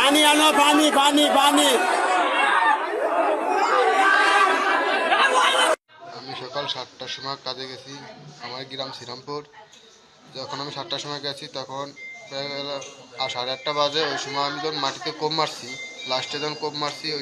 পানি আনো, পানি পানি পানি। আমি সকাল সাতটার সময় কাজে গেছি, আমার গ্রাম শ্রীরামপুর। যখন আমি সাতটার সময় গেছি, তখন প্রায় বেলা আর সাড়ে আটটা বাজে। ওই সময় আমি যখন মাটিতে কোপ মারছি, লাস্টে যখন কোপ মারছি, ওই